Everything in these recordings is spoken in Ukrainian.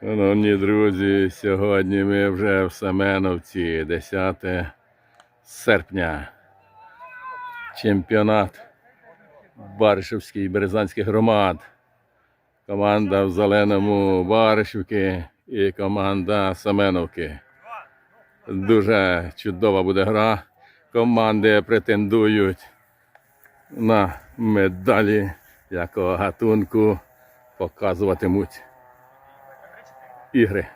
Шановні друзі, сьогодні ми вже в Семеновці, 10 серпня. Чемпіонат Баришівський і Березанських громад. Команда в Зеленому Баришівки і команда Семеновки. Дуже чудова буде гра. Команди претендують на медалі якого гатунку показуватимуть ігри.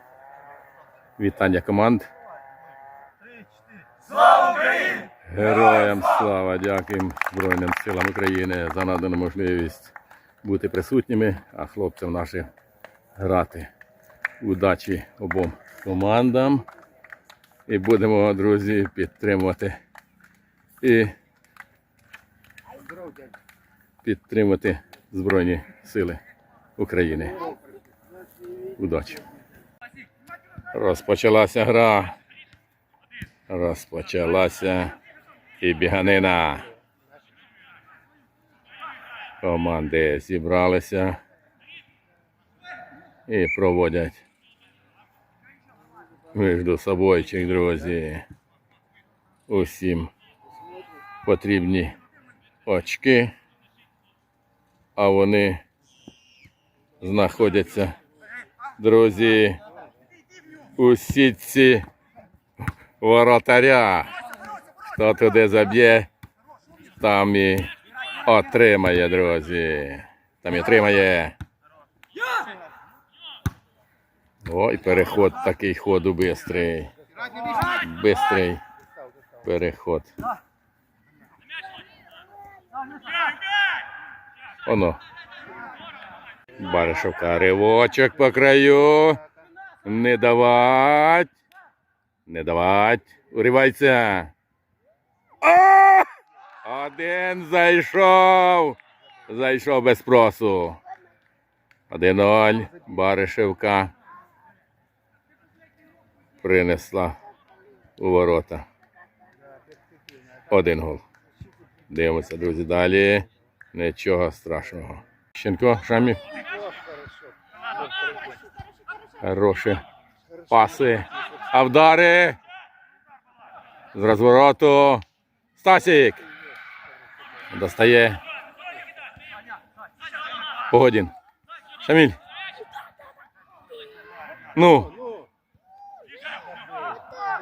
Вітання команд. Героям слава! Дякуємо Збройним силам України за надану можливість бути присутніми, а хлопцям нашим грати. Удачі обом командам. І будемо, друзі, підтримувати і підтримати Збройні Сили України. Удачі! Розпочалася гра. Розпочалася і біганина. Команди зібралися і проводять між собойчик, друзі. Усім потрібні очки, а вони знаходяться, друзі, у сітці воротаря. Хто туди заб'є, там і отримає, друзі. Там і отримає. Ой, переход такий ходу бистрий. Бистрий переход. Оно. Баришовка, ривочок по краю. Не давать. Не давать. Уривайся. О! Один зайшов. Зайшов без спросу. 1-0. Баришевка принесла у ворота. Один гол. Дивимося, друзі, далі. Нічого страшного. Щенко, Шамі. Хороші паси. А вдари. З розвороту. Стасік. Достає. Погодін. Шаміль. Ну.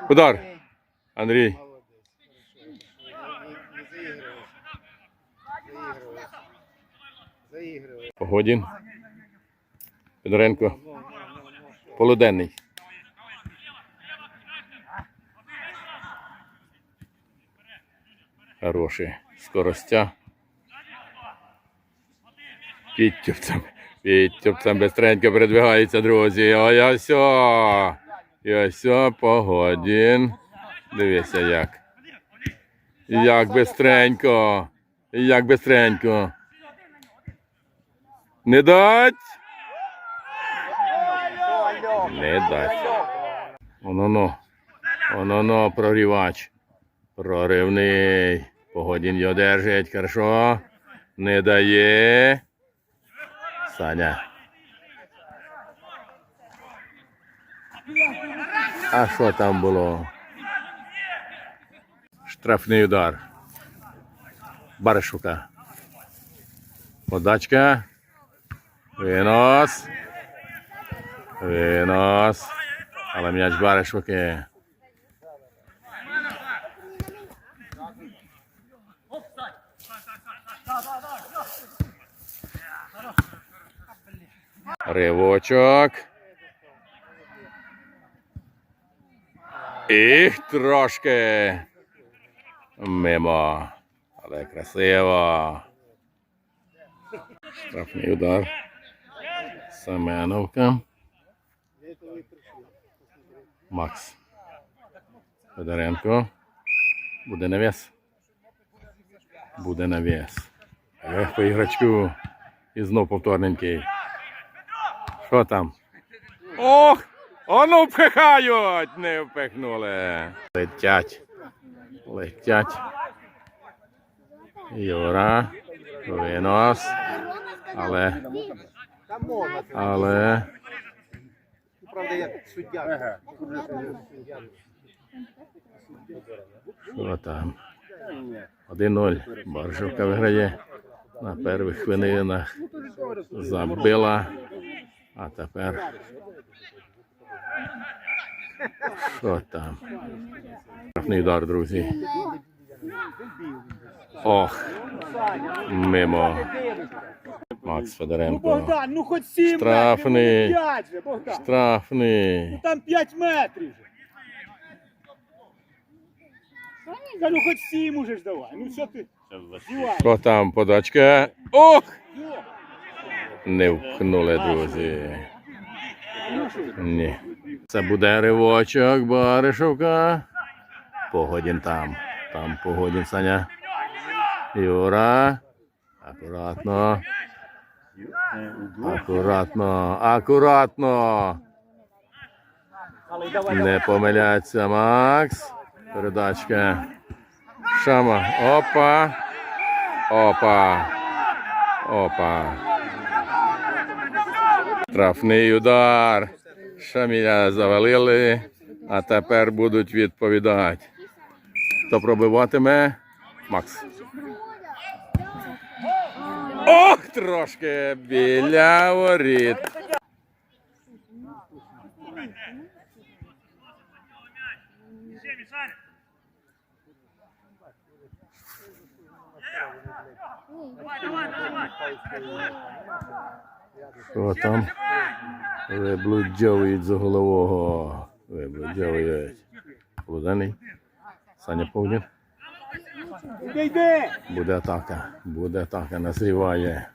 Удар. Андрій. Погодін. Федоренко. Полуденний. Хороший. Скоростя. Підтюпцем. Підтюпцем бистренько передвигається, друзі. Ой, ось. о. І ось погодін. Дивися як. Як бистренько. Як бистренько. Не дать. Не дасть. Оно-но. Оно-но, прорівач. Проривний. Погодін його держить. Хорошо. Не дає. Саня. А що там було? Штрафний удар. Баришука. Подачка. Винос. Винос. Але м'яч Баришуки. Ривочок. І трошки. Мимо. Але красиво. Штрафний удар. Семеновка. Макс. Федоренко. Буде навіс. Буде навіс. Ех, по іграчку. І знов повторненький. Що там? Ох! Ону впихають! Не впихнули. Летять. Летять. Юра. Винос. Але. Але. Правда, як суддя. Що там? 1-0. Баржівка виграє. На перших хвилинах забила. А тепер. Що там? Штрафний удар, друзі. Ох. Мимо. Макс Ну, Федоренко. Богдан, ну хоч 7 Штрафний. метрів, ну 5 же, Богдан. Штрафний. Там 5 метрів же. Та ну хоч 7 уже ж давай. Ну що ти? Зівай. Там подачка? Ох! Не вкнули, друзі. Ні. Це буде ривочок, Баришовка. Погодін там. Там погодін, Саня. Юра. Акуратно. Акуратно. Акуратно. Не помиляється Макс. Передачка. Шама. Опа. Опа. Опа. Штрафний удар. Шаміля завалили, а тепер будуть відповідати. Хто пробиватиме? Макс. Ох, трошки біля воріт. Що там? Виблуджовують за голового. Виблуджовують. Полуденний. Саня Повнін. Буде атака. Буде атака. Назріває.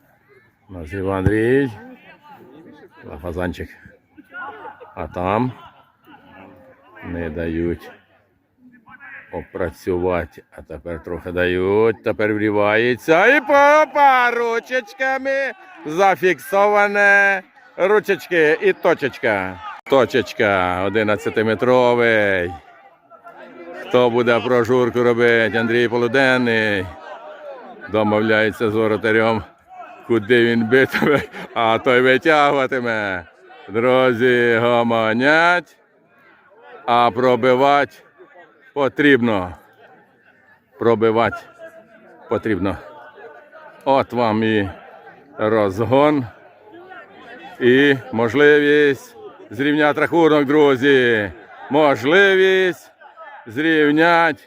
Назріває Андрій. Фазанчик. А там не дають опрацювати. А тепер трохи дають. Тепер врівається. І попа ручечками зафіксоване. Ручечки і точечка. Точечка 11-метровий. Хто буде прожурку робити? Андрій Полуденний. Домовляється з воротарем, куди він битиме, а той витягуватиме. Друзі, гомонять, а пробивати потрібно. Пробивати потрібно. От вам і розгон. І можливість зрівняти рахунок, друзі. Можливість зрівняти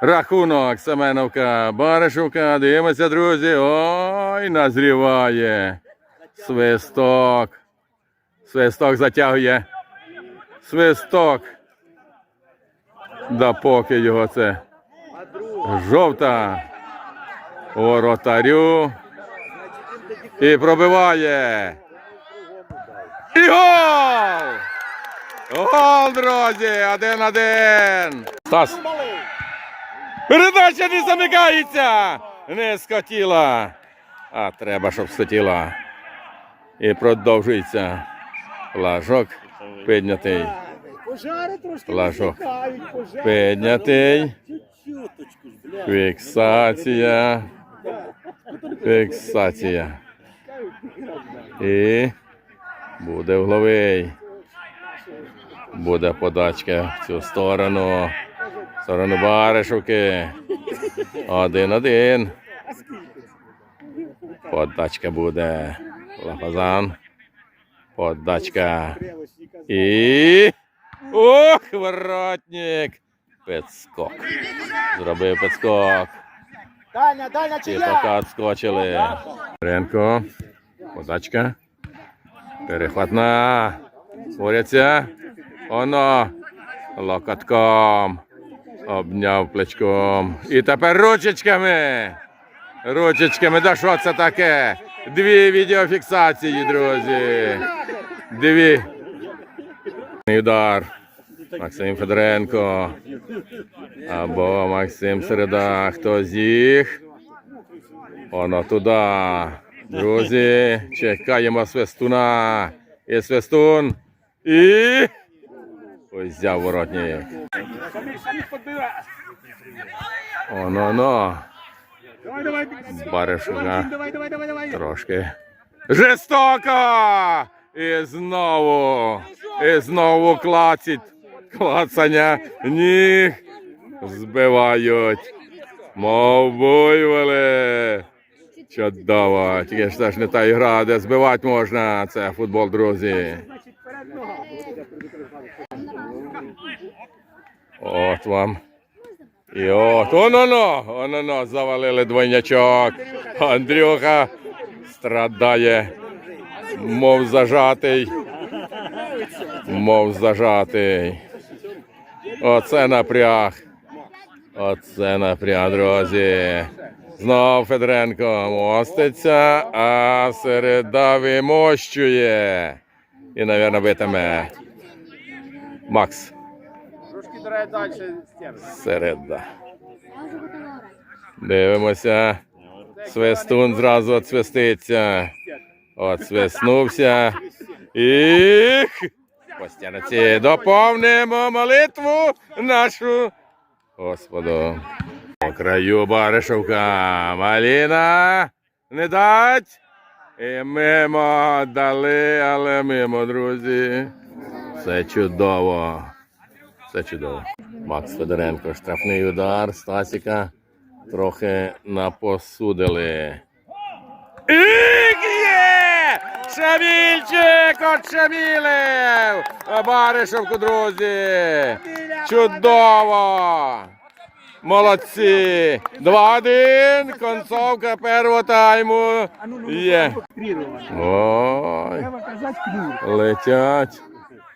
рахунок. Семеновка, Баришівка. Дивимося, друзі. Ой, назріває. Свисток. Свисток затягує. Свисток. Да поки його це. Жовта. Воротарю. І пробиває. І гол! Гол, друзі! Один-один. Стас. Передача не замикається. Не скотіла. А треба, щоб скотіла. І продовжується. Флажок піднятий. Лажок. Піднятий. Фіксація. Фіксація. І буде угловий. Буде подачка в цю сторону. В сторону Баришівки. Один-один. Подачка буде. Лапазан. Подачка. І. Ох, воротник! Підскок. Зробив. Дальня, дальня, І чи я? відскочили. Ренко. Подачка. Перехватна. Борються. Оно. Локотком. Обняв плечком. І тепер ручечками. Ручечками. Да що це таке? Дві відеофіксації, друзі. Дві. Удар. Максим Федоренко. Або Максим Середа. Хто з їх? Воно туди. Друзі, чекаємо свистуна. І свистун. І. Ось взяв воротник. Самі, самі подбирай. Оно, оно. Давай, давай. Баришука. Давай, давай, давай, давай. Трошки. Жестоко! І знову. І знову клацить. Клацання ніг. Збивають. Мов буйволи. Чудово. Тільки ж це ж не та ігра, де збивати можна. Це футбол, друзі. От вам. І от, оно-но, оно-но, завалили двойнячок. Андрюха страдає, мов зажатий. Мов зажатий. Оце напряг. Оце напряг, друзі. Знов Федоренко моститься, а середа вимощує. І, мабуть, битиме. Макс. Далі. Середа. Дивимося. Свистун зразу отсвиститься. Отсвиснувся. І по стіниці доповнимо молитву нашу. Господу. По краю Баришовка. Маліна. Не дать. І мимо дали, але мимо, друзі. Все чудово. Все чудово. Макс Федоренко, штрафний удар, Стасіка трохи напосудили. І є! Шамільчик от Шамілев! Баришевку, друзі! Чудово! Молодці! 2-1, концовка першого тайму. Є. Ой, летять,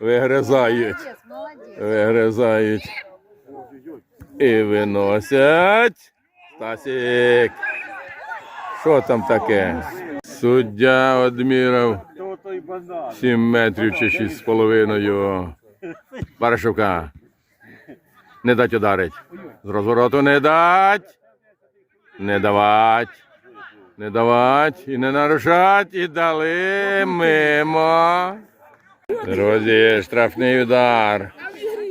вигризають. Вигризають. І виносять. Стасік. Що там таке? Суддя одмірав То 7 метрів чи 6 з половиною. Барашука. Не дать ударить. З розвороту не дать. Не давать. Не давать і не нарушать. І дали мимо. Друзі, штрафний удар.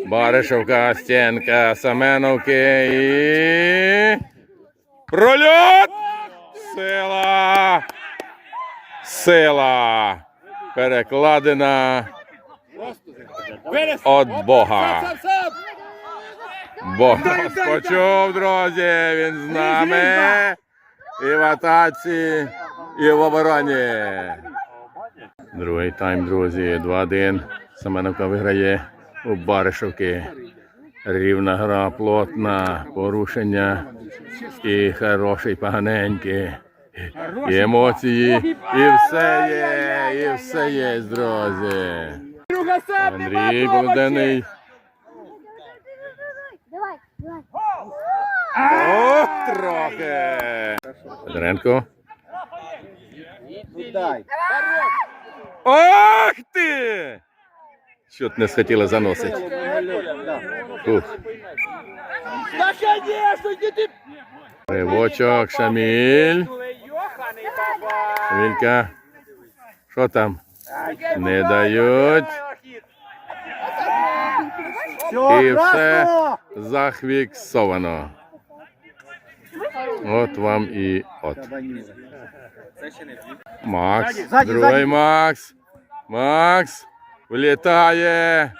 Баришевка, стінка, Семеновки і. Прольот! Сила! Сила! Перекладена від Бога. Бог нас почув, друзі, він з нами. І в атаці, і в обороні. Другий тайм, друзі, 2-1. Семеновка виграє у Баришовки. Рівна гра, плотна, порушення і хороший, поганенький. І емоції, і все є, і все є, друзі. Андрій давай. Ох, трохи. Федоренко. Дай. Ох ти! Що ти не схотіла заносити? Ривочок, Шаміль. Шамілька. Що там? Не дають. Все, І все красно. захвіксовано. От вам і от. Макс. Другий. Макс. Макс. Влітає.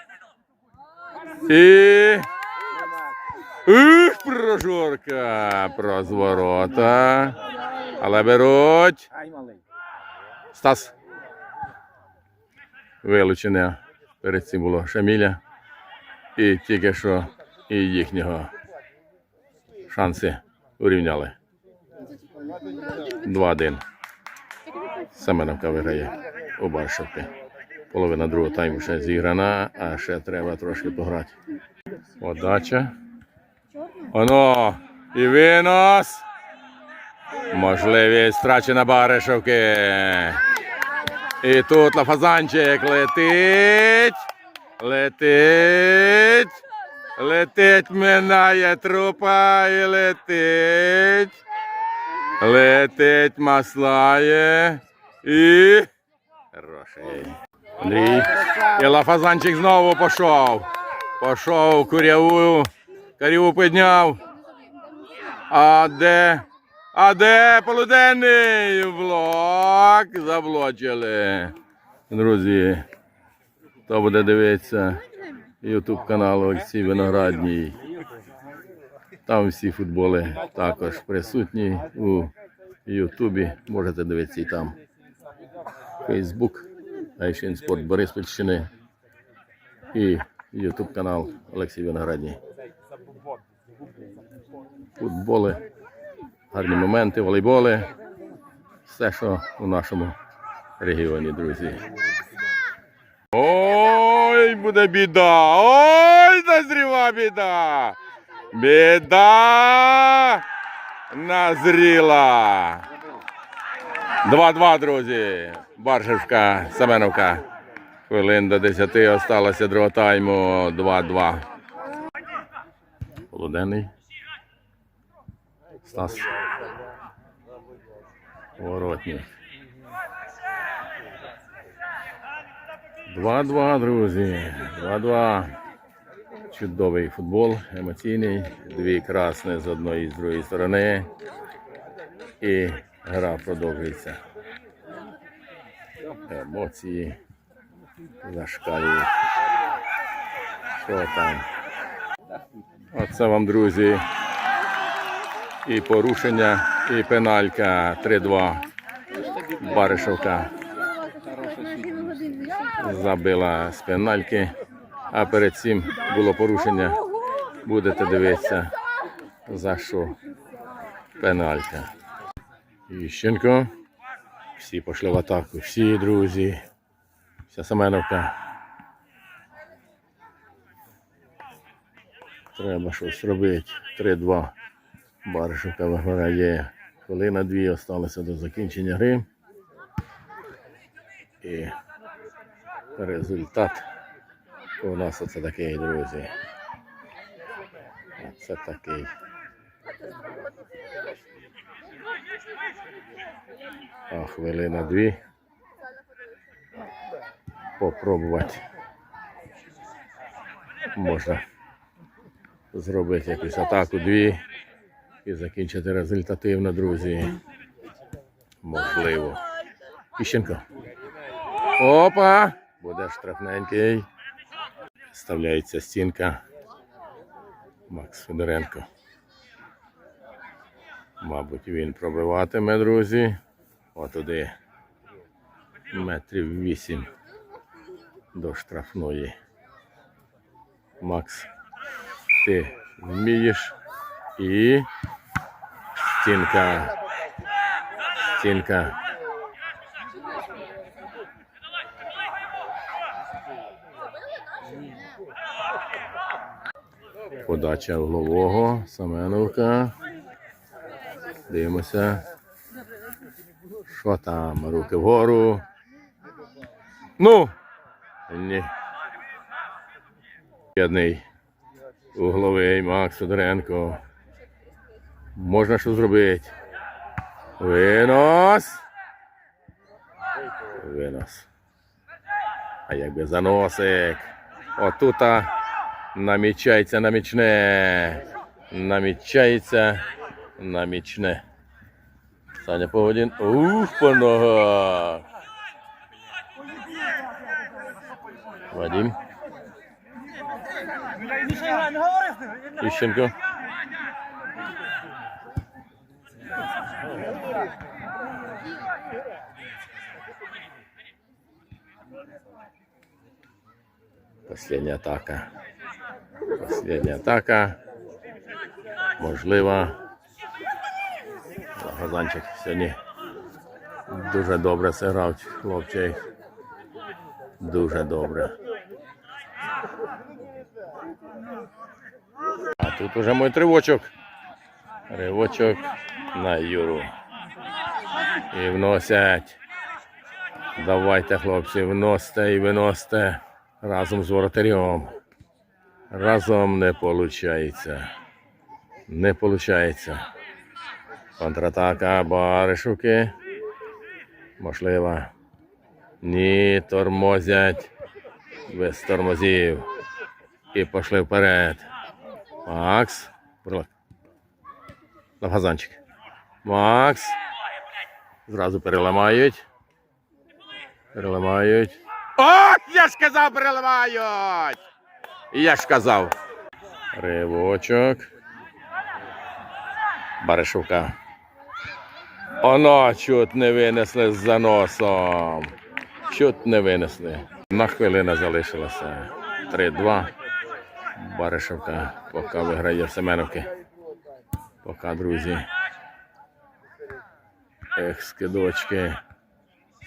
І. Ух, прожорка. Прозворота. Але беруть. Стас. Вилучене перед цим було Шаміля. І тільки що і їхнього шанси урівняли. 2-1. Семеновка виграє у Баршовки. Половина другого тайму ще зіграна, а ще треба трошки пограти. Подача. Оно. І винос. Можливість втрачена Баришевки. І тут Лафазанчик летить. Летить. Летить, минає трупа і летить. Летить, маслає. І. Хороший. Андрій. І Лафазанчик знову пішов. Пішов куряву. Каріву підняв. А де? А де полуденний блок? Заблочили. Друзі, хто буде дивитися YouTube канал Олексій Виноградній. Там всі футболи також присутні у Ютубі. Можете дивитися і там. Фейсбук, Айшин Спорт Бориспільщини і Ютуб канал Олексій Виноградній. Футболи, гарні моменти, волейболи. Все, що у нашому регіоні, друзі. Ой, буде біда! Ой, назріва біда! Біда! Назріла! 2-2, друзі. Баршевська, Семеновка. Хвилин до 10 осталося другого тайму. 2-2. Полуденний. Стас. Воротник. 2-2, друзі. 2-2. Чудовий футбол, емоційний. Дві красні з одної і з другої сторони. І гра продовжується. Емоції зашкалюють. Що там? Оце вам, друзі. І порушення, і пеналька 3-2. Баришовка забила з пенальки, а перед цим було порушення. Будете дивитися, за що пеналька. Іщенко. Всі пішли в атаку, всі друзі. Вся Семеновка. Треба щось робити. 3-2. Баришівка виграє. Хвилина дві осталося до закінчення гри. І результат у нас оце такий, друзі. Оце такий. А хвилина дві. Попробувати. Можна зробити якусь атаку дві і закінчити результативно, друзі. Можливо. Іщенко. Опа! Буде штрафненький. Вставляється стінка. Макс Федоренко. Мабуть, він пробиватиме, друзі. Отуди. Метрів вісім до штрафної. Макс, ти вмієш і стінка. Стінка. Подача углового, Семеновка. Дивимося. Що там? Руки вгору. Ну. Ні. Єдний. Угловий Макс Федоренко. Можна що зробити. Винос. Винос. А якби заносик. Отута намічається намічне. Намічається намічне. Саня Погодін. Ух, по ногах. Вадим. Іщенко. Последняя атака. Последня атака. Можливо. Газанчик сьогодні дуже добре зіграв хлопчик. Дуже добре. А тут уже мой тривочок. Ривочок на Юру. І вносять. Давайте, хлопці, вносьте і виносьте разом з воротарем. Разом не виходить. Не виходить. Контратака Баришуки. Можливо. Ні, тормозять. Без тормозів. І пішли вперед. Макс. На газанчик. Макс. Зразу переламають. Переливають. О, я ж казав, переливають! Я ж казав. Ривочок. Баришовка. Оно чуть не винесли з заносом. Чуть не винесли. На хвилина залишилася. 3-2. Баришевка поки виграє в Семеновки. Поки, друзі. Ех, скидочки.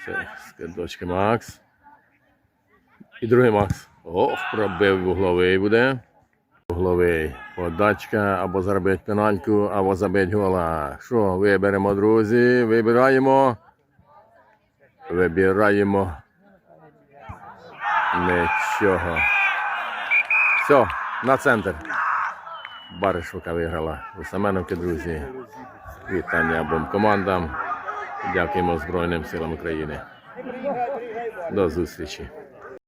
Це скидочки Макс. І другий Макс. Ох, пробив вугловий буде. Вугловий. Подачка або заробить пенальку, або забить гола. Що, виберемо, друзі? Вибираємо. Вибираємо. Нічого. Все, на центр. Баришука виграла у Семеновки, друзі. Вітання обом командам. Дякуємо Збройним силам України. До зустрічі.